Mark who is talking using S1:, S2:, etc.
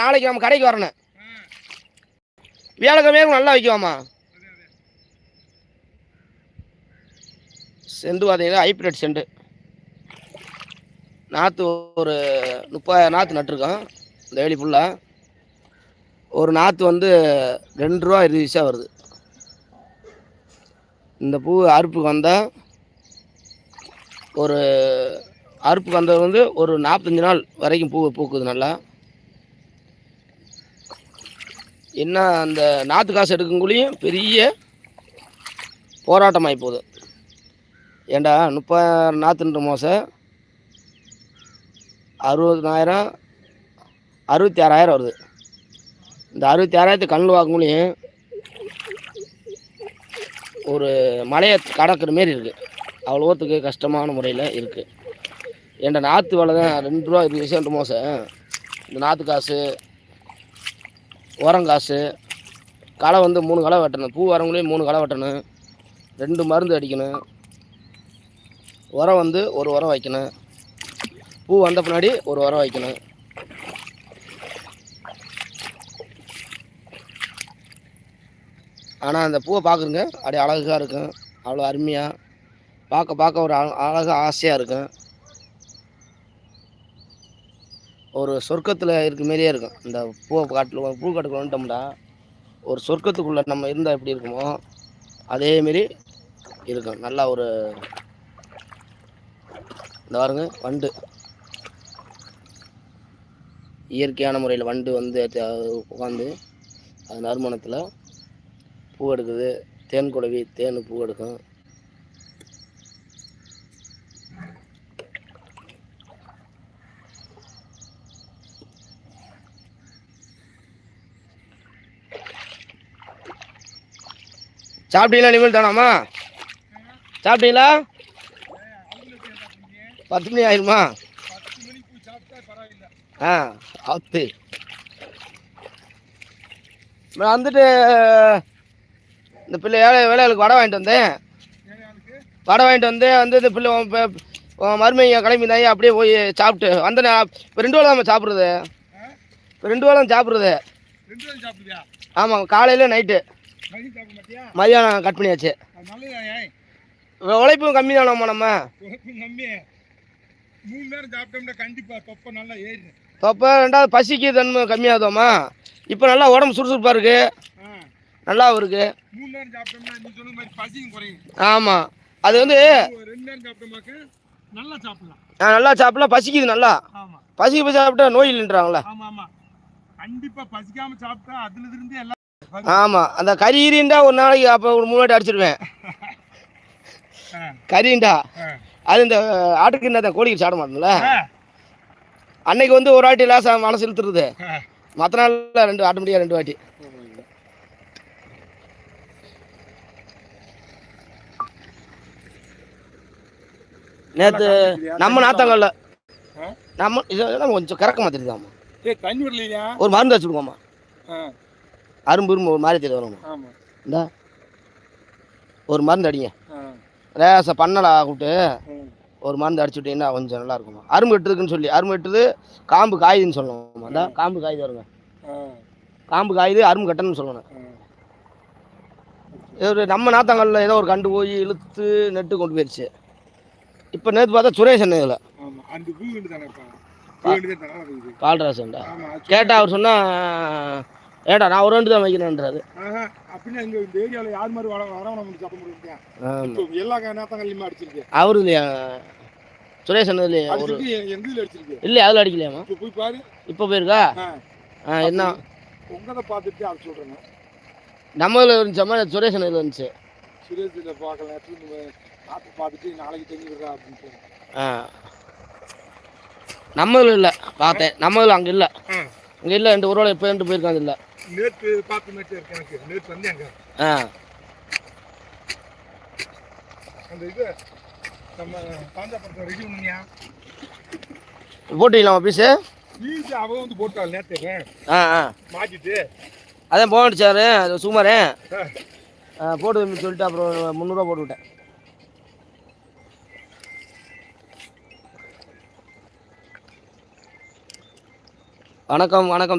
S1: நாளைக்கு நம்ம கடைக்கு வரணும். வியாழக்கிழமையாக நல்லா வைக்குவாமா செண்டு பார்த்தீங்கன்னா ஹைப்ரிட் செண்டு. நாற்று ஒரு முப்பது நாற்று நட்டிருக்கோம் இந்த வேலி ஃபுல்லாக ஒரு நாற்று வந்து ரெண்டு ரூபா இருபது பைசா வருது. இந்த பூ அறுப்புக்கு வந்தால் ஒரு அறுப்புக்கு வந்தது வந்து ஒரு நாற்பத்தஞ்சு நாள் வரைக்கும் பூ பூக்குது நல்லா. என்ன அந்த நாற்று காசு எடுக்கக்குள்ளேயும் பெரிய போராட்டமாகி போகுது ஏண்டா முப்பதாயிரம் நாற்றுன்ற மோசை. அறுபதனாயிரம் அறுபத்தி ஆறாயிரம் வருது. இந்த அறுபத்தி ஆறாயிரத்து கண்ணில் வாங்கலையும் ஒரு மலையை கடக்கிற மாரி இருக்குது அவ்வளோத்துக்கு கஷ்டமான முறையில் இருக்குது ஏன்டா நாற்று விலை தான் ரெண்டு ரூபா இருபது பைசா மோசை. இந்த நாற்று காசு உரம் காசு களை வந்து மூணு களை வெட்டணும். பூ வரவங்களையும் மூணு களை வெட்டணும். ரெண்டு மருந்து அடிக்கணும். உரம் வந்து ஒரு உரம் வைக்கணும். பூ வந்த பின்னாடி ஒரு உரம் வைக்கணும். ஆனால் அந்த பூவை பார்க்குறங்க. அப்படியே அழகாக இருக்கும். அவ்வளோ அருமையாக பார்க்க பார்க்க ஒரு அழகாக ஆசையாக இருக்கும். ஒரு சொர்க்கத்தில் இருக்க மாரியே இருக்கும். இந்த பூவை காட்டில் பூ காட்டுக்குள்ள வந்துட்டோம்னா ஒரு சொர்க்கத்துக்குள்ளே நம்ம இருந்தால் எப்படி இருக்குமோ அதேமாரி இருக்கும். நல்லா ஒரு இந்த பாருங்க வண்டு. இயற்கையான முறையில் வண்டு வந்து உட்காந்து அது நறுமணத்தில் பூ எடுக்குது. தேன் குடவி தேன் பூ எடுக்கும். சாப்பிட்டீங்களா இனிமேல் தானாம்மா? சாப்பிட்டீங்களா? பத்து மணி ஆயிருமா? ஆ நான் வந்துட்டு இந்த பிள்ளை ஏழை வேலைகளுக்கு வடை வாங்கிட்டு வந்தேன். வடை வாங்கிட்டு வந்து வந்து இந்த பிள்ளை உன் ப- உன் மருமைங்க கிளம்பி தான் அப்படியே போய் சாப்பிட்டு வந்தேன் இப்போ ரெண்டு வேளை நம்ம சாப்பிட்றது. இப்போ ரெண்டு வேளை சாப்பிட்றது. ஆமாம் காலையில் நைட்டு மதியானம் கட் பண்ணியாச்சு. உழைப்பும் கம்மி தானம்மா நம்ம
S2: மூணு நேரம் சாப்பிட்டோம்னா கண்டிப்பா தொப்பை நல்லா
S1: அப்போ ரெண்டாவது பசிக்கு தன்மை கம்மியாகுதோம்மா இப்போ நல்லா உடம்பு சுறுசுறுப்பாக இருக்குது
S2: ஆ.
S1: நல்லாவும் இருக்குது
S2: மூணு நேரம் சாப்பிட்டோம்னா நீ சொன்ன மாதிரி பசியும் குறையும்.
S1: ஆமாம் அது வந்து
S2: ரெண்டு நேரம் சாப்பிட்டோமாக்க நல்லா சாப்பிடலாம்.
S1: நான் நல்லா சாப்பிடலாம். பசிக்குது நல்லா. பசிக்கு போய் சாப்பிட்டா நோய் இல்லைன்றாங்களே.
S2: ஆமா ஆமா. கண்டிப்பா பசிக்காம சாப்பிட்டா அதுல இருந்து எல்லாம்
S1: ஆமாம் அந்த கறி ஈரிண்டா ஒரு நாளைக்கு அப்போ ஒரு மூணு வாட்டி அடிச்சிடுவேன் கறிண்டா. அது இந்த ஆட்டுக்கு என்ன கோழிக்கு சாப்பிட மாட்டோம்ல அன்னைக்கு வந்து ஒரு வாட்டி லேசாக மனசு இழுத்துருது. மற்ற நாளில் ரெண்டு ஆட்டோமேட்டிக்காக ரெண்டு வாட்டி. நேற்று நம்ம நாத்தங்கல்ல? நம்ம இதெல்லாம் கொஞ்சம் கறக்க மாத்திருக்காமா ஒரு மருந்து வச்சுடுவோம்மா
S2: ஆ,
S1: அரும்பு இரும்பு ஒரு மாதிரி தெரியும் வரும்மா
S2: ஆமா.
S1: இந்தா. ஒரு மருந்து அடிங்க. லேசா பண்ணலா கூப்பிட்டு. ஒரு மருந்து அடிச்சு விட்டீங்கன்னா கொஞ்சம் நல்லா இருக்குமா அரும்பு வெட்டுறதுக்குன்னு சொல்லி அரும்பு வெட்டுறது காம்பு காயுதுன்னு சொல்லணும் அதான் காம்பு காயுது வருங்க காம்பு காயுது அரும்பு கட்டணும்னு சொல்லணும். ஒரு நம்ம நாத்தாங்கல்ல ஏதோ ஒரு கண்டு போய் இழுத்து நெட்டு கொண்டு போயிடுச்சு இப்போ நேற்று பார்த்தா சுரேஷ் அண்ணன் இதில். பால்ராசன்டா கேட்டால் அவர் சொன்னா ஏடா நான் ஒரு ரெண்டு தான் வைக்கிறேன்றாரு
S2: ஆஹா, அப்படின்னா இங்க இந்த ஏரியாவில் யார் மாதிரி வர வரவங்க நமக்கு சாப்பிட முடியும் எல்லா நேரத்தங்கள்லையுமே அடிச்சிருக்கு.
S1: அவரு இல்லையா? சுரேஷ் இல்லையா ஒரு
S2: எங்க இதுல அடிச்சிருக்கு?
S1: இல்லையா அதில் அடிக்கலையாமா?
S2: இப்போ போய் பாரு.
S1: இப்போ போயிருக்கா?
S2: ஆ,
S1: என்ன?
S2: உங்கதை பார்த்துட்டு அது சொல்றேங்க.
S1: நம்ம இதில் இருந்துச்சாமா சுரேஷ் இதில் இருந்துச்சு.
S2: சுரேஷ் இதை பார்க்கல ஆப்பை பார்த்துட்டு நாளைக்கு தெரிஞ்சுக்கிறா அப்படின்ட்டு
S1: ஆ. நம்ம இதில் இல்லை பார்த்தேன். நம்ம இதில் அங்கே இல்லை. அங்கே இல்லை ரெண்டு ஒரு இப்போ ரெண்டு போயிருக்காங்க இல்லை
S2: நேற்று பார்த்து மேட்ச் இருக்கு எனக்கு. நேற்று வந்து
S1: ஆ.
S2: அந்த இது நம்ம பாஞ்சாபுரத்தை ரெடி பண்ணியா?
S1: போட்டிங்களாமா பீஸு
S2: ஈஸி அவ வந்து போட்டாள் நேற்று
S1: ஆ ஆ.
S2: மாட்டிட்டு.
S1: அதான் போனடிச்சாரு அது சுமாரே போட்டு சொல்லிட்டு அப்புறம் முந்நூறுரூவா போட்டு விட்டேன் வணக்கம் வணக்கம்.